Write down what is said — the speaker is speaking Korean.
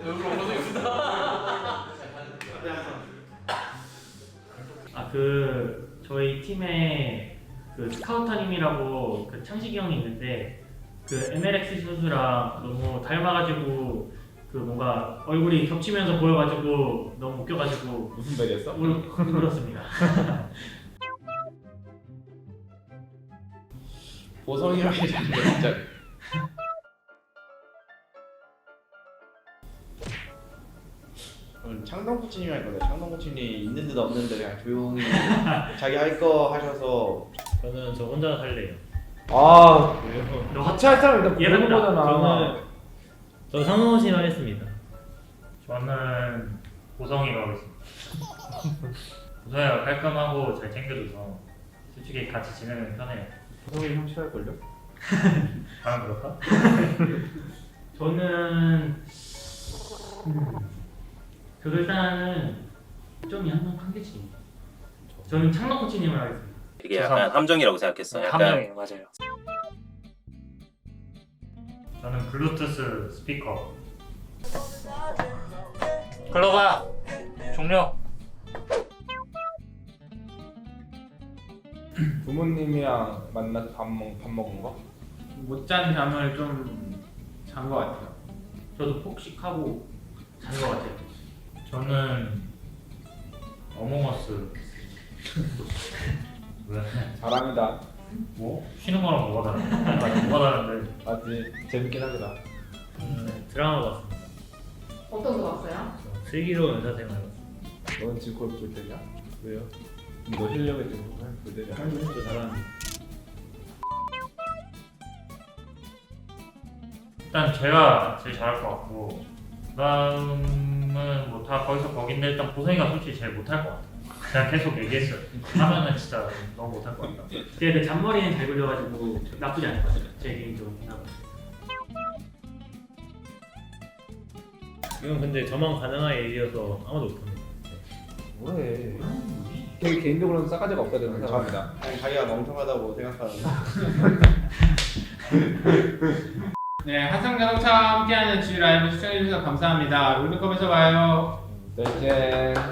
얼굴 얼굴도 예쁘다. 아, 그 저희 팀에 그 스카우터님이라고 그 창식이 형이 있는데 그 MLX 선수랑 너무 닮아가지고 그 뭔가 얼굴이 겹치면서 보여가지고 너무 웃겨가지고 무슨 말이었어? 울, 울었습니다. 보성이랑 해장 진짜 창동 코치님 할 건데 창동 코치님 있는 듯 없는 듯 그냥 조용히 자기 할 거 하셔서 저는 저 혼자 살래요. 아너 같이 할 사람 일단 부르는. 거잖아 저는 저 상호신 하겠습니다. 저는 보성이가 하겠습니다. 보성이가 깔끔하고 잘 챙겨줘서 솔직히 같이 지내는 편해요. 보성이 형 싫어할 걸요? 과연 그럴까? 저는 음, 그 일단은 점이 항상 한 개지. 저는 창덕 코치님을 하겠습니다. 이게 약간 함정이라고 생각했어. 약간 함정이 맞아요. 저는 블루투스 스피커. 클로바 종료. 부모님이랑 만나서 밥, 먹, 밥 먹은 거? 못 잔 잠을 좀 잔 것 같아요. 저도 폭식하고 잔 것 같아요. 저는 어몽어스. 왜? 자랑이다 뭐? 쉬는 거랑 뭐가 다른데? 뭐가 다른데? 맞지 재밌긴 하더라 음, 드라마 봤습니다. 어떤 거 봤어요? 저 슬기로운 의사생활. 넌 지금 그걸 볼 때냐? 왜요? 너 실력이 지금 볼 때냐? 저 잘하는데. 일단 제가 제일 잘할 것 같고 그 다음 은 뭐 다 거기서 거긴데 일단 보성이가 솔직히 제일 못할 것 같아요. 그냥 계속 얘기했어요. 하면은 진짜 너무 못할 것 같다. 근데 그 잔머리는 잘 굴려가지고 나쁘지 않을 것 같아요. 제 개인적으로. 이건 근데 저만 가능한 얘기여서 아무도 못합니다. 뭐해 되게 개인적으로는 싸가지가 없어야 된다고 생각합니다 그냥 자기가 멍청하다고 생각하는 네, 한성자동차 함께하는 G 라이브 시청해주셔서 감사합니다. 롤드컵에서 봐요. 네, 짠